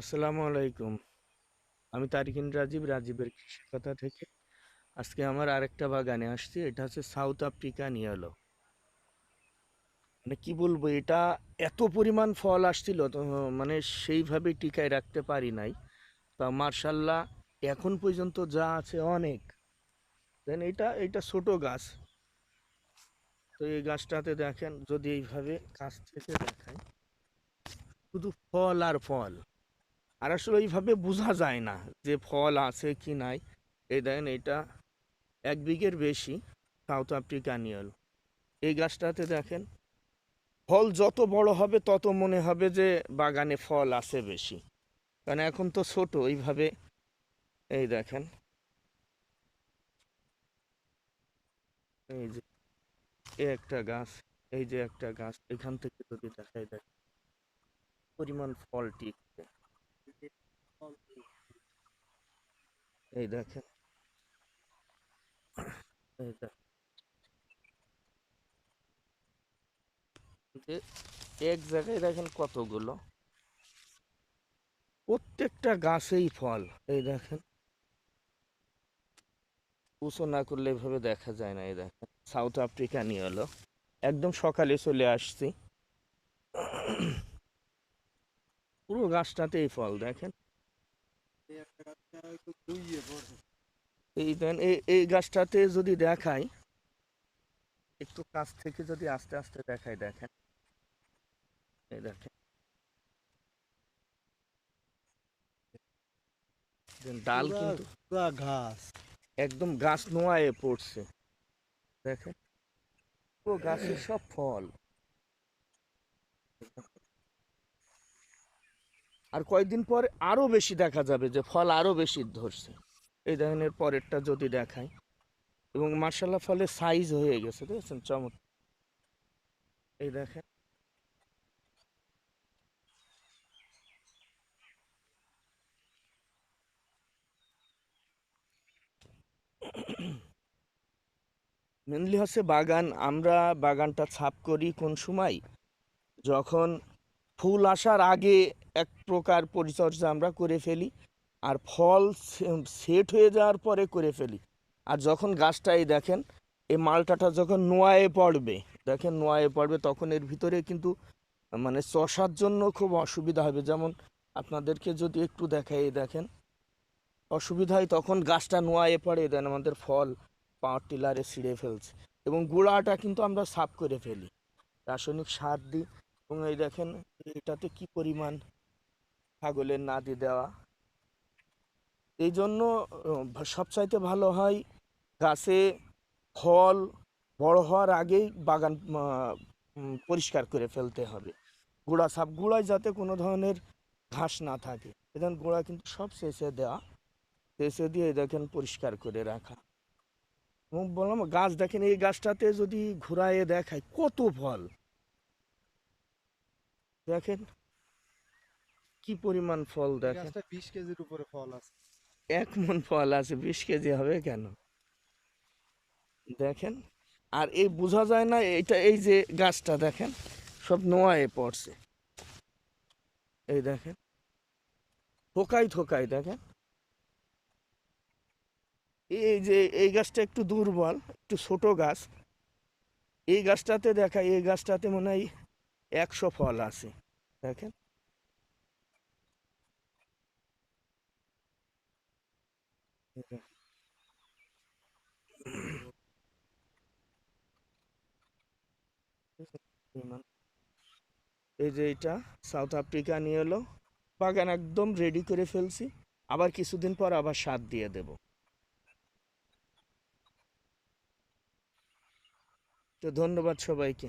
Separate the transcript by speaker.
Speaker 1: আসসালামু আলাইকুম। আমি তারিকিন রাজীব রাজীবের কৃষি কথা থেকে। আজকে আমার আরেকটা বাগানে আসছি, এটা হচ্ছে সাউথ আফ্রিকান ইয়েলো মানে কি বলব, এটা এত পরিমাণ ফল আসছিল মানে সেইভাবে টিকায় রাখতে পারি নাই। তা মার্শাল্লাহ, এখন পর্যন্ত যা আছে অনেক। দেন এটা এটা ছোট গাছ। তো এই গাছটাতে দেখেন, যদি এইভাবে কাছ থেকে দেখায় শুধু ফল আর ফল। আর আসলে ওইভাবে বোঝা যায় না যে ফল আছে কি নাই। এই দেখেন এটা এক বিঘের বেশি সাউথ আফ্রিকান ইয়েল এই গাছটাতে দেখেন, ফল যত বড় হবে তত মনে হবে যে বাগানে ফল আছে বেশি। কারণ এখন তো ছোট, এইভাবে এই দেখেন। এই যে এ একটা গাছ, এই যে একটা গাছ, এখান থেকে যদি দেখাই দেখ, পরিমাণ ফল টিকছে। এই দেখেন। এক জায়গায় দেখেন কতগুলো? প্রত্যেকটা গাছেই ফল, এই দেখেন। উঁচু না করলে এভাবে দেখা যায় না, এই দেখেন। সাউথ আফ্রিকা নিয়ে হলো। একদম সকালে চলে আসছি। পুরো গাছটাতেই ফল, দেখেন। এই দেন এই গাছটাতে যদি দেখাই একটু কাছ থেকে যদি আস্তে আস্তে দেখাই দেখেন। এই দেখেন। ডাল কিন্তু
Speaker 2: ঘাস
Speaker 1: একদম গাছ নোয়ায়ে পড়ছে। দেখেন পুরো গাছে সব ফল। আর কয়েকদিন পরে আরও বেশি দেখা যাবে যে ফল আরও বেশি ধরছে। এই এর পরেরটা যদি দেখায় এবং মার্শাল্লাহ ফলে সাইজ হয়ে গেছে, দেখেছেন? চমৎকার। এই দেখেন। মেনলি হচ্ছে বাগান। আমরা বাগানটা ছাপ করি কোন সময়? যখন ফুল আসার আগে এক প্রকার পরিচর্যা আমরা করে ফেলি আর ফল সেট হয়ে যাওয়ার পরে করে ফেলি। আর যখন গাছটাই দেখেন, এই মালটাটা যখন নোয়ায়ে পড়বে, দেখেন নোয়ায়ে পড়বে, তখন এর ভিতরে কিন্তু মানে চষার জন্য খুব অসুবিধা হবে। যেমন আপনাদেরকে যদি একটু দেখাই, দেখেন, অসুবিধা হয় তখন গাছটা নোয়ায়ে পড়ে দেন আমাদের ফল পাওয়ার টিলারে ছিঁড়ে ফেলছে এবং গুঁড়াটা কিন্তু আমরা সাফ করে ফেলি। রাসায়নিক সার দিই এবং এই দেখেন, এটাতে কি পরিমাণ ছাগলের নাদি দেওয়া। এই জন্য সবচাইতে ভালো হয় গাছে ফল বড় হওয়ার আগেই বাগান পরিষ্কার করে ফেলতে হবে। গুঁড়া সাপ, গুঁড়ায় যাতে কোনো ধরনের ঘাস না থাকে। এখানে গুঁড়া কিন্তু সব শেষে দেওয়া শেষে দিয়ে দেখেন পরিষ্কার করে রাখা। এবং বললাম, গাছ দেখেন, এই গাছটাতে যদি ঘুরায়ে দেখায় কত ফল। দেখেন কি পরিমাণ ফল দেখেন?
Speaker 2: বিশ কেজির উপরে ফল আছে।
Speaker 1: এক মন ফল আছে বিশ কেজি হবে কেন? দেখেন আর এই বোঝা যায় না এটা এই যে গাছটা দেখেন সব নোয়ায়ে পড়ছে। এই দেখেন থোকাই থোকাই দেখেন। এই যে এই গাছটা একটু দুর্বল একটু ছোট গাছ। এই গাছটাতে দেখা এই গাছটাতে মনে হয় একশো ফল আছে দেখেন। এই যে এটা সাউথ আফ্রিকা নিয়ে এলো। বাগান একদম রেডি করে ফেলছি। আবার কিছুদিন পর আবার সার দিয়ে দেব। তো ধন্যবাদ সবাইকে।